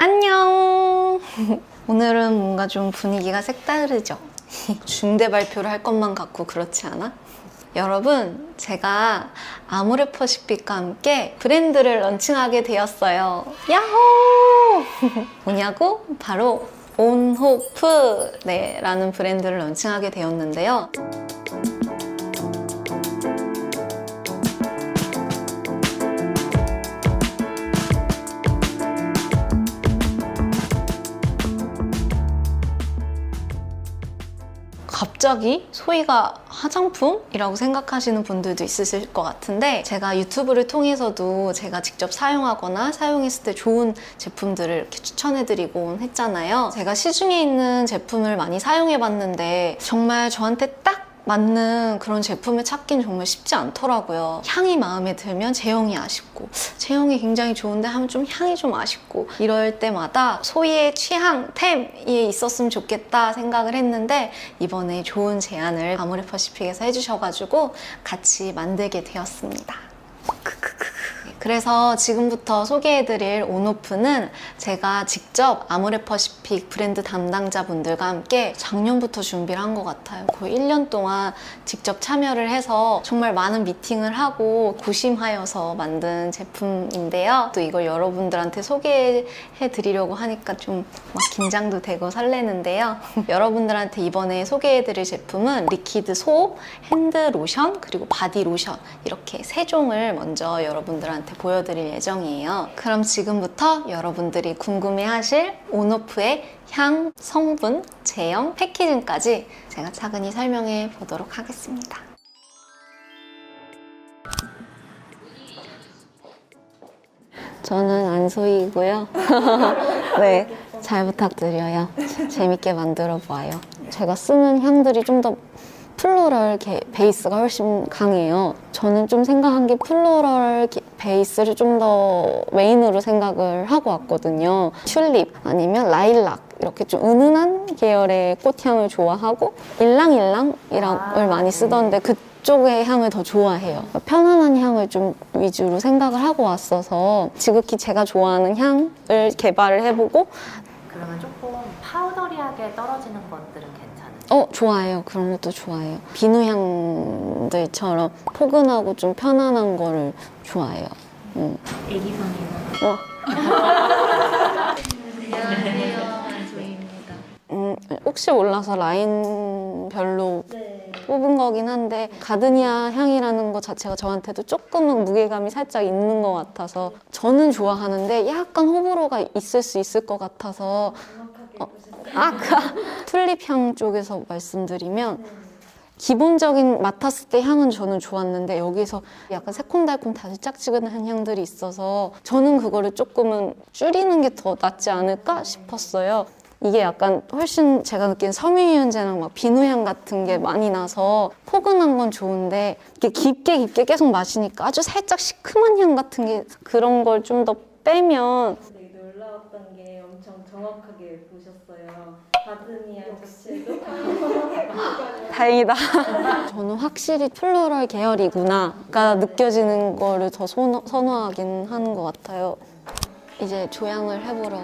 안녕! 오늘은 뭔가 좀 분위기가 색다르죠? 중대 발표를 할 것만 같고 그렇지 않아? 여러분, 제가 아모레퍼시픽과 함께 브랜드를 런칭하게 되었어요. 야호! 뭐냐고? 바로 온호프 네, 라는 브랜드를 런칭하게 되었는데요. 갑자기 소희가 화장품이라고 생각하시는 분들도 있으실 것 같은데 제가 유튜브를 통해서도 제가 직접 사용하거나 사용했을 때 좋은 제품들을 이렇게 추천해드리곤 했잖아요. 제가 시중에 있는 제품을 많이 사용해봤는데 정말 저한테 딱 맞는 그런 제품을 찾긴 정말 쉽지 않더라고요. 향이 마음에 들면 제형이 아쉽고 제형이 굉장히 좋은데 하면 좀 향이 좀 아쉽고 이럴 때마다 소희의 취향템이 있었으면 좋겠다 생각을 했는데 이번에 좋은 제안을 아모레 퍼시픽에서 해주셔가지고 같이 만들게 되었습니다. 그래서 지금부터 소개해드릴 온오프는 제가 직접 아모레퍼시픽 브랜드 담당자분들과 함께 작년부터 준비를 한 것 같아요. 거의 1년 동안 직접 참여를 해서 정말 많은 미팅을 하고 고심하여서 만든 제품인데요. 또 이걸 여러분들한테 소개해 드리려고 하니까 좀 막 긴장도 되고 설레는데요. 여러분들한테 이번에 소개해 드릴 제품은 리퀴드 소업, 핸드 로션, 그리고 바디 로션 이렇게 세 종을 먼저 여러분들한테 보여드릴 예정이에요. 그럼 지금부터 여러분들이 궁금해하실 온오프의 향, 성분, 제형, 패키징까지 제가 차근히 설명해 보도록 하겠습니다. 저는 안소희고요. 네, 잘 부탁드려요. 재밌게 만들어 보아요. 제가 쓰는 향들이 좀 더 플로럴 게- 베이스가 훨씬 강해요. 저는 좀 생각한 게 플로럴 게- 베이스를 좀 더 메인으로 생각을 하고 왔거든요. 튤립 아니면 라일락 이렇게 좀 은은한 계열의 꽃향을 좋아하고 일랑일랑이랑을 많이 쓰던데 그 쪽의 향을 더 좋아해요. 편안한 향을 좀 위주로 생각을 하고 왔어서 지극히 제가 좋아하는 향을 개발을 해보고 그러면 조금 파우더리하게 떨어지는 것들은. 어 좋아해요. 그런 것도 좋아해요. 비누향들처럼 포근하고 좀 편안한 거를 좋아해요. 음. 애기상이나. 어. 음, 혹시 몰라서 라인별로 뽑은 거긴 한데 가드니아 향이라는 것 자체가 저한테도 조금은 무게감이 살짝 있는 것 같아서 저는 좋아하는데 약간 호불호가 있을 수 있을 것 같아서 어, 아, 그 튤립 향 쪽에서 말씀드리면 기본적인 맡았을 때 향은 저는 좋았는데 여기서 약간 새콤달콤 달짝지근한 향들이 있어서 저는 그거를 조금은 줄이는 게 더 낫지 않을까 싶었어요. 이게 약간 훨씬 제가 느낀 섬유유연제랑 막 비누향 같은 게 많이 나서 포근한 건 좋은데 이게 깊게 깊게 계속 마시니까 아주 살짝 시큼한 향 같은 게 그런 걸 좀 더 빼면 되게 놀라웠던 게 엄청 정확하게 자체도 다행이다. 저는 확실히 플로럴 계열이구나가 느껴지는 거를 더 선호, 선호하긴 하는 것 같아요. 이제 조향을 해보러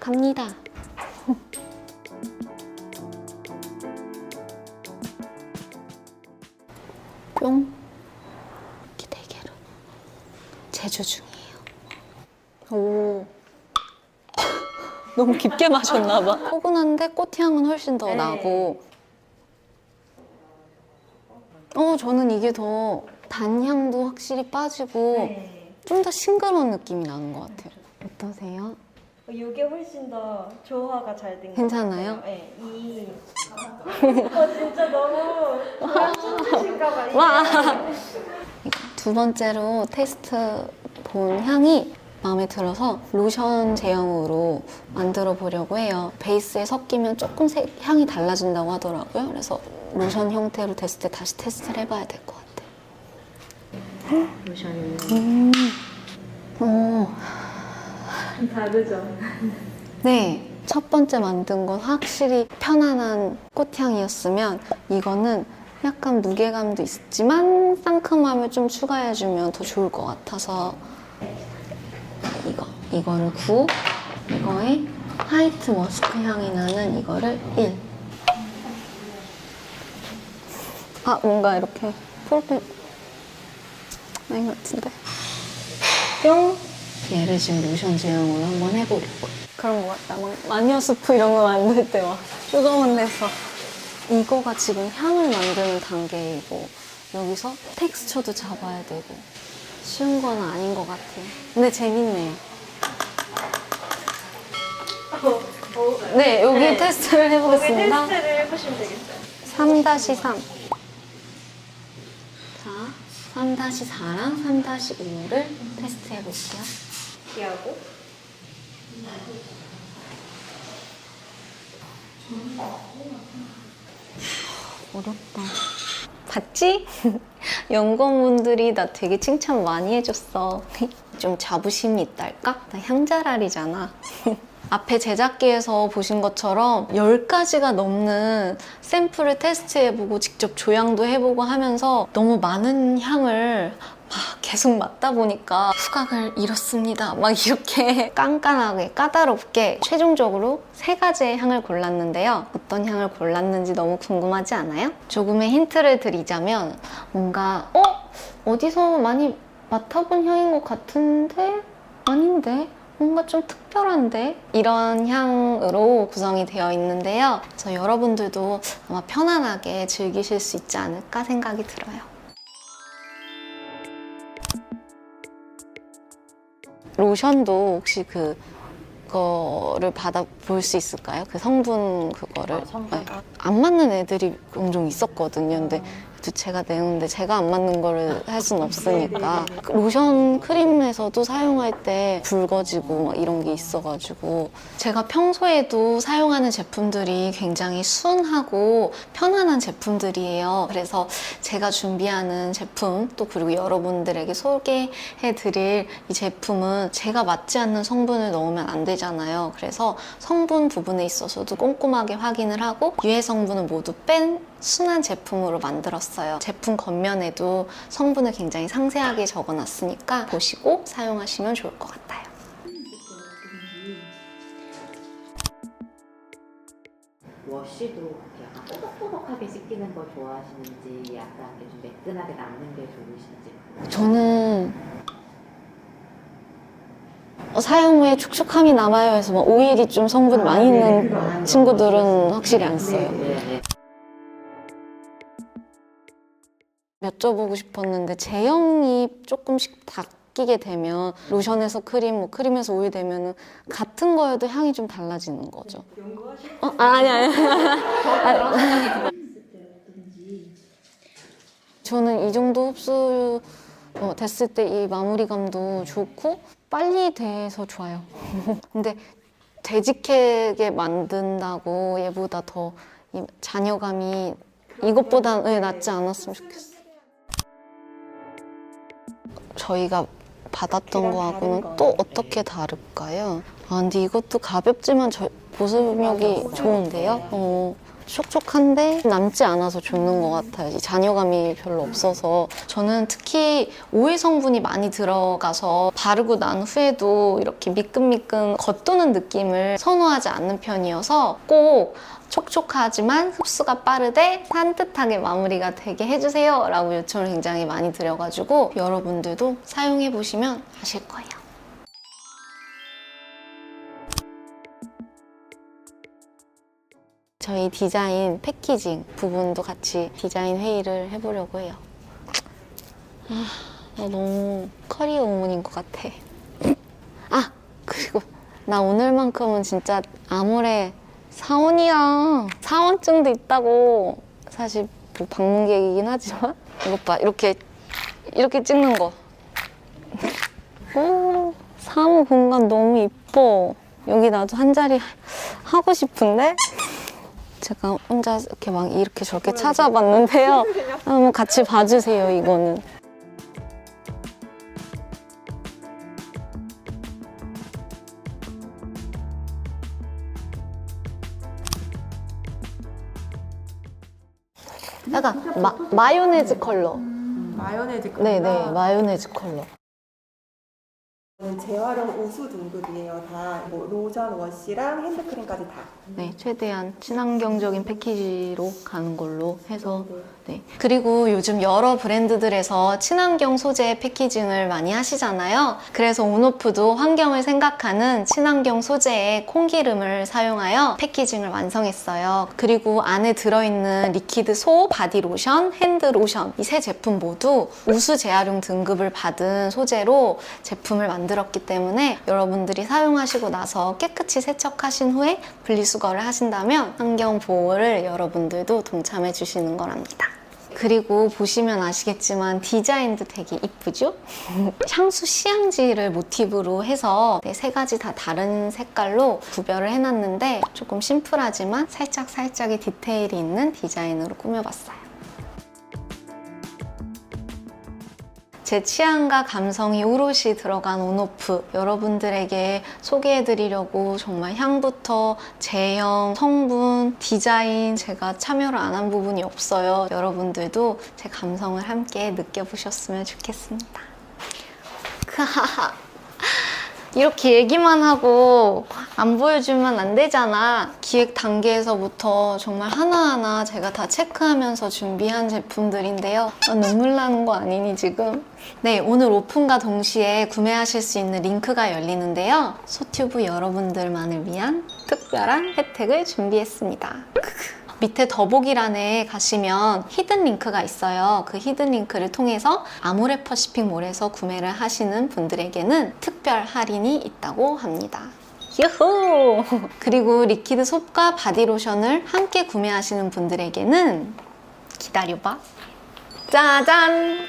갑니다. 뿅. 이렇게 네 개로. 제조 중이에요. 오. 너무 깊게 마셨나 봐. 포근한데 꽃향은 훨씬 더 네. 나고. 어, 저는 이게 더 단향도 확실히 빠지고 네. 좀더 싱그러운 느낌이 나는 것 같아요. 어떠세요? 이게 훨씬 더 조화가 잘된것 괜찮아요? 같아요. 네. 이 어, 진짜 너무 춤추실까 봐. 와! 두 번째로 테스트 본 향이 마음에 들어서 로션 제형으로 만들어 보려고 해요. 베이스에 섞이면 조금 색, 향이 달라진다고 하더라고요. 그래서 로션 형태로 됐을 때 다시 테스트를 해봐야 될 것 같아요. 로션이 오. 다르죠. 네. 첫 번째 만든 건 확실히 편안한 꽃향이었으면 이거는 약간 무게감도 있지만 상큼함을 좀 추가해주면 더 좋을 것 같아서 이거 이거는 9 이거에 화이트 머스크 향이 나는 이거를 1. 아, 뭔가 이렇게 프로필 아닌 것 같은데. 뿅! 얘를 지금 로션 제형으로 한번 해보려고. 그런 것 같다. 막 마녀 스프 이런 거 만들 때 막 뜨거운 데서. 이거가 지금 향을 만드는 단계이고, 여기서 텍스처도 잡아야 되고. 쉬운 건 아닌 것 같아요. 근데 재밌네요. 네, 여기 테스트를 해보겠습니다. 테스트를 해보시면 되겠어요. 3-3. 자, 3-4랑 3-5를 테스트 해볼게요. 피하고. 어렵다. 봤지? 연구원분들이 나 되게 칭찬 많이 해줬어. 좀 자부심이 있달까? 나 향자랄이잖아. 앞에 제작기에서 보신 것처럼 10가지가 넘는 샘플을 테스트해보고 직접 조향도 해보고 하면서 너무 많은 향을 막 계속 맡다 보니까 후각을 잃었습니다. 막 이렇게 깐깐하게 까다롭게 최종적으로 세 가지의 향을 골랐는데요. 어떤 향을 골랐는지 너무 궁금하지 않아요? 조금의 힌트를 드리자면 뭔가 어? 어디서 많이 맡아본 향인 것 같은데? 아닌데? 뭔가 좀 특별한데? 이런 향으로 구성이 되어 있는데요. 그래서 여러분들도 아마 편안하게 즐기실 수 있지 않을까 생각이 들어요. 로션도 혹시 그 그거를 받아 볼 수 있을까요? 그 성분 그거를 아, 성분. 네. 안 맞는 애들이 종종 있었거든요. 근데 또 제가 내는데 제가 안 맞는 거를 할 수는 없으니까 그 로션 크림에서도 사용할 때 붉어지고 막 이런 게 있어가지고 제가 평소에도 사용하는 제품들이 굉장히 순하고 편안한 제품들이에요. 그래서 제가 준비하는 제품 또 그리고 여러분들에게 소개해드릴 이 제품은 제가 맞지 않는 성분을 넣으면 안 되잖아요. 그래서 성분 부분에 있어서도 꼼꼼하게 확인을 하고 유해 성분을 모두 뺀 순한 제품으로 만들었어요. 제품 겉면에도 성분을 굉장히 상세하게 적어놨으니까 보시고 사용하시면 좋을 것 같아요. 워시도 약간 꼬박꼬박하게 씻기는 걸 좋아하시는지 약간 이렇게 좀 매끈하게 남는 게 좋으신지 저는 어, 사용 후에 축축함이 남아요 해서 막 오일이 좀 성분 많이 있는 친구들은 확실히 안 써요. 네. 여쭤보고 싶었는데 제형이 조금씩 바뀌게 되면 로션에서 크림, 뭐 크림에서 오일 되면 같은 거여도 향이 좀 달라지는 거죠. 어, 아, 아니 아니. 저는 이 정도 흡수 어, 됐을 때 이 마무리감도 좋고 빨리 돼서 좋아요. 근데 되직하게 만든다고 얘보다 더 이 잔여감이 이것보다 네, 낫지 않았으면 좋겠어요. 저희가 받았던 거하고는 또 어떻게 다를까요? 아, 근데 이것도 가볍지만 저, 보습력이 좋은데요? 어, 촉촉한데 남지 않아서 좋는 것 같아요. 이 잔여감이 별로 없어서. 저는 특히 오일 성분이 많이 들어가서 바르고 난 후에도 이렇게 미끈미끈 겉도는 느낌을 선호하지 않는 편이어서 꼭 촉촉하지만 흡수가 빠르되 산뜻하게 마무리가 되게 해주세요 라고 요청을 굉장히 많이 드려가지고 여러분들도 사용해 보시면 아실 거예요. 저희 디자인 패키징 부분도 같이 디자인 회의를 해보려고 해요. 아, 나 너무 커리어 우먼인 것 같아. 아, 그리고 나 오늘만큼은 진짜 아무래 사원이야. 사원증도 있다고. 사실 뭐 방문객이긴 하지만 이것 봐 이렇게 이렇게 찍는 거. 오, 사무 공간 너무 이뻐. 여기 나도 한 자리 하고 싶은데 제가 혼자 이렇게 막 이렇게 저렇게 찾아봤는데요. 한번 같이 봐주세요 이거는. 약간 마, 마요네즈 컬러. 마요네즈 네네, 마요네즈 컬러. 재활용 우수 등급이에요. 다 뭐 로션, 워시랑 핸드크림까지 다. 네, 최대한 친환경적인 패키지로 가는 걸로 해서 네. 그리고 요즘 여러 브랜드들에서 친환경 소재 패키징을 많이 하시잖아요. 그래서 온오프도 환경을 생각하는 친환경 소재의 콩기름을 사용하여 패키징을 완성했어요. 그리고 안에 들어있는 리퀴드 소, 바디 로션, 핸드 로션 이 세 제품 모두 우수 재활용 등급을 받은 소재로 제품을 만들었 기 때문에 여러분들이 사용하시고 나서 깨끗이 세척하신 후에 분리수거를 하신다면 환경 보호를 여러분들도 동참해 주시는 거랍니다. 그리고 보시면 아시겠지만 디자인도 되게 이쁘죠? 향수 시향지를 모티브로 해서 네, 세 가지 다 다른 색깔로 구별을 해놨는데 조금 심플하지만 살짝 살짝의 디테일이 있는 디자인으로 꾸며봤어요. 제 취향과 감성이 오롯이 들어간 온오프 여러분들에게 소개해 드리려고 정말 향부터 제형, 성분, 디자인 제가 참여를 안 한 부분이 없어요. 여러분들도 제 감성을 함께 느껴보셨으면 좋겠습니다. 크하하. 이렇게 얘기만 하고 안 보여주면 안 되잖아. 기획 단계에서부터 정말 하나하나 제가 다 체크하면서 준비한 제품들인데요. 아, 눈물 나는 거 아니니 지금? 네, 오늘 오픈과 동시에 구매하실 수 있는 링크가 열리는데요. 소튜브 여러분들만을 위한 특별한 혜택을 준비했습니다. 밑에 더보기란에 가시면 히든 링크가 있어요. 그 히든 링크를 통해서 아모레 퍼시픽몰에서 구매를 하시는 분들에게는 특별 할인이 있다고 합니다. 유후! 그리고 리퀴드 솝과 바디로션을 함께 구매하시는 분들에게는 기다려봐. 짜잔!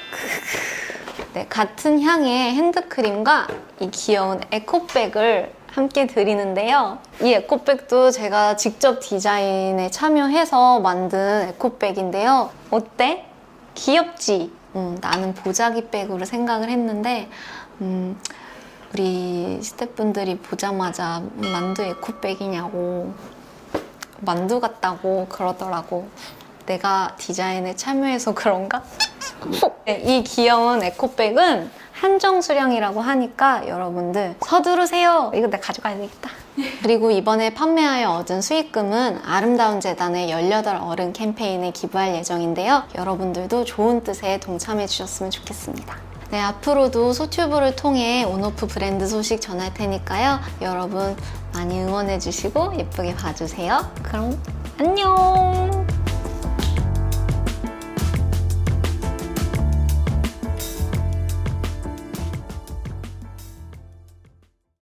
네, 같은 향의 핸드크림과 이 귀여운 에코백을 함께 드리는데요. 이 에코백도 제가 직접 디자인에 참여해서 만든 에코백인데요. 어때? 귀엽지? 음, 나는 보자기 백으로 생각을 했는데 음, 우리 스태프분들이 보자마자 만두 에코백이냐고 만두 같다고 그러더라고. 내가 디자인에 참여해서 그런가? 네, 이 귀여운 에코백은 한정 수량이라고 하니까 여러분들 서두르세요. 이거 내가 가져가야 되겠다. 그리고 이번에 판매하여 얻은 수익금은 아름다운 재단의 18 어른 캠페인에 기부할 예정인데요. 여러분들도 좋은 뜻에 동참해 주셨으면 좋겠습니다. 네, 앞으로도 소튜브를 통해 온오프 브랜드 소식 전할 테니까요. 여러분 많이 응원해 주시고 예쁘게 봐주세요. 그럼 안녕!